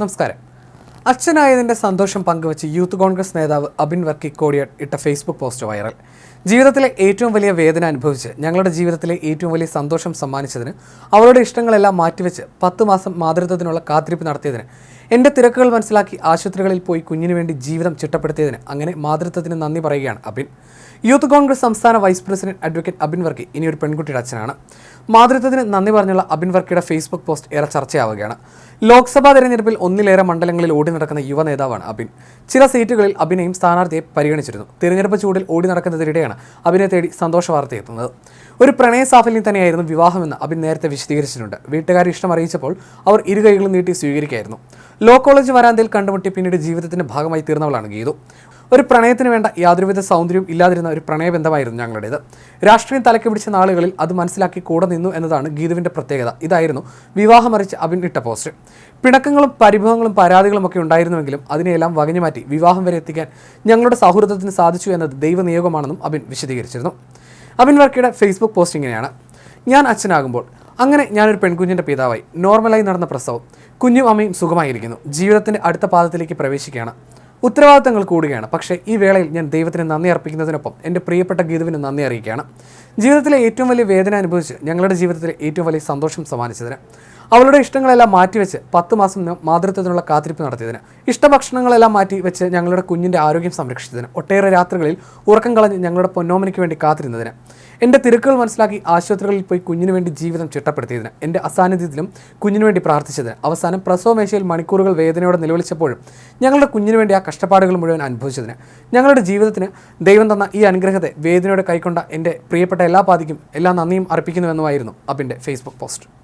നമസ്കാരം. അച്ഛനായതിന്റെ സന്തോഷം പങ്കുവച്ച് യൂത്ത് കോൺഗ്രസ് നേതാവ് അബിൻ വർക്കി കോടിയട്ട് ഇട്ട ഫേസ്ബുക്ക് പോസ്റ്റ് വൈറൽ. ജീവിതത്തിലെ ഏറ്റവും വലിയ വേദന അനുഭവിച്ച് ഞങ്ങളുടെ ജീവിതത്തിലെ ഏറ്റവും വലിയ സന്തോഷം സമ്മാനിച്ചതിന് അവരുടെ ഇഷ്ടങ്ങളെല്ലാം മാറ്റിവെച്ച് പത്ത് മാസം മാതൃത്വത്തിനുള്ള കാത്തിരിപ്പ് നടത്തിയതിന് എന്റെ തിരക്കുകൾ മനസ്സിലാക്കി ആശുപത്രികളിൽ പോയി കുഞ്ഞിനു വേണ്ടി ജീവിതം ചിട്ടപ്പെടുത്തിയതിന് അങ്ങനെ മാതൃത്വത്തിന് നന്ദി പറയുകയാണ് അബിൻ. യൂത്ത് കോൺഗ്രസ് സംസ്ഥാന vice president advocate Abin Varkey ഇനിയൊരു പെൺകുട്ടിയുടെ അച്ഛനാണ്. മാതൃത്വത്തിന് നന്ദി പറഞ്ഞുള്ള അബിൻ വർക്കിയുടെ ഫേസ്ബുക്ക് പോസ്റ്റ് ഏറെ ചർച്ചയാവുകയാണ്. ലോക്സഭാ തെരഞ്ഞെടുപ്പിൽ ഒന്നിലേറെ മണ്ഡലങ്ങളിൽ ഓടി നടക്കുന്ന യുവ നേതാവാണ് അബിൻ. ചില സീറ്റുകളിൽ അബിനെയും സ്ഥാനാർത്ഥിയെ പരിഗണിച്ചിരുന്നു. തിരഞ്ഞെടുപ്പ് ചൂടിൽ ഓടി നടക്കുന്നതിനിടെയാണ് അബിനെ തേടി സന്തോഷ വാർത്ത എത്തുന്നത്. ഒരു പ്രണയ സാഫല്യം തന്നെയായിരുന്നു വിവാഹമെന്ന് അബിൻ നേരത്തെ വിശദീകരിച്ചിട്ടുണ്ട്. വീട്ടുകാർ ഇഷ്ടം അറിയിച്ചപ്പോൾ അവർ ഇരു കൈകളും നീട്ടി സ്വീകരിക്കുകയായിരുന്നു ലോ കോളേജ് വരാന്തയിൽ കണ്ടുമുട്ടി പിന്നീട് ജീവിതത്തിന്റെ ഭാഗമായി തീർന്നവളാണ് ഗീതു. ഒരു പ്രണയത്തിന് വേണ്ട യാതൊരുവിധ സൗന്ദര്യം ഇല്ലാതിരുന്ന ഒരു പ്രണയബന്ധമായിരുന്നു ഞങ്ങളുടേത്. രാഷ്ട്രീയം തലക്ക് പിടിച്ച നാളുകളിൽ അത് മനസ്സിലാക്കി കൂടെ നിന്നു എന്നതാണ് ഗീതുവിന്റെ പ്രത്യേകത. ഇതായിരുന്നു വിവാഹമറിച്ച് അബിൻ ഇട്ട പോസ്റ്റ്. പിണക്കങ്ങളും പരിഭവങ്ങളും പരാതികളും ഒക്കെ ഉണ്ടായിരുന്നുവെങ്കിലും അതിനെയെല്ലാം വകഞ്ഞു മാറ്റി വിവാഹം വരെ എത്തിക്കാൻ ഞങ്ങളുടെ സൗഹൃദത്തിന് സാധിച്ചു എന്നത് ദൈവനിയോഗമാണെന്നും അബിൻ വിശദീകരിച്ചിരുന്നു. അബിൻ വർക്കിയുടെ ഫേസ്ബുക്ക് പോസ്റ്റ് ഇങ്ങനെയാണ്. ഞാൻ അച്ഛനാകുമ്പോൾ അങ്ങനെ ഞാനൊരു പെൺകുഞ്ഞിന്റെ പിതാവായി. നോർമലായി നടന്ന പ്രസവം. കുഞ്ഞും അമ്മയും സുഖമായിരിക്കുന്നു. ജീവിതത്തിന്റെ അടുത്ത പാദത്തിലേക്ക് പ്രവേശിക്കുകയാണ്. ഉത്തരവാദിത്തങ്ങൾ കൂടുകയാണ്. പക്ഷേ ഈ വേളയിൽ ഞാൻ ദൈവത്തിന് നന്ദി അർപ്പിക്കുന്നതിനൊപ്പം എന്റെ പ്രിയപ്പെട്ട ഗീതുവിന് നന്ദി അറിയിക്കുകയാണ്. ജീവിതത്തിലെ ഏറ്റവും വലിയ വേദന അനുഭവിച്ച് ഞങ്ങളുടെ ജീവിതത്തിലെ ഏറ്റവും വലിയ സന്തോഷം സമ്മാനിച്ചതിന്. അവളുടെ ഇഷ്ടങ്ങളെല്ലാം മാറ്റിവെച്ച് പത്ത് മാസം മാതൃത്വത്തിനുള്ള കാത്തിരിപ്പ് നടത്തിയതിന്. ഇഷ്ടഭക്ഷണങ്ങളെല്ലാം മാറ്റി വെച്ച് ഞങ്ങളുടെ കുഞ്ഞിന്റെ ആരോഗ്യം സംരക്ഷിച്ചതിന്. ഒട്ടേറെ രാത്രികളിൽ ഉറക്കം കളഞ്ഞ് ഞങ്ങളുടെ പൊന്നോമനയ്ക്ക് വേണ്ടി കാത്തിരുന്നതിന്. എന്റെ തിരക്കുകൾ മനസ്സിലാക്കി ആശുപത്രികളിൽ പോയി കുഞ്ഞിനു വേണ്ടി ജീവിതം ചിട്ടപ്പെടുത്തിയതിന്. എന്റെ അസാന്നിധ്യത്തിലും കുഞ്ഞിനു വേണ്ടി പ്രാർത്ഥിച്ചതിന്. അവസാനം പ്രസവമേശയിൽ മണിക്കൂറുകൾ വേദനയോടെ നിലവിളിച്ചപ്പോഴും ഞങ്ങളുടെ കുഞ്ഞിനു വേണ്ടി ആ കഷ്ടപ്പാടുകൾ മുഴുവൻ അനുഭവിച്ചതിന്. ഞങ്ങളുടെ ജീവിതത്തിന് ദൈവം തന്ന ഈ അനുഗ്രഹത്തെ വേദനയോടെ കൈക്കൊണ്ട എന്റെ പ്രിയപ്പെട്ട എല്ലാ പാതിക്കും എല്ലാ നന്ദിയും അർപ്പിക്കുന്നുവെന്നുമായിരുന്നു അബിന്റെ ഫേസ്ബുക്ക് പോസ്റ്റ്.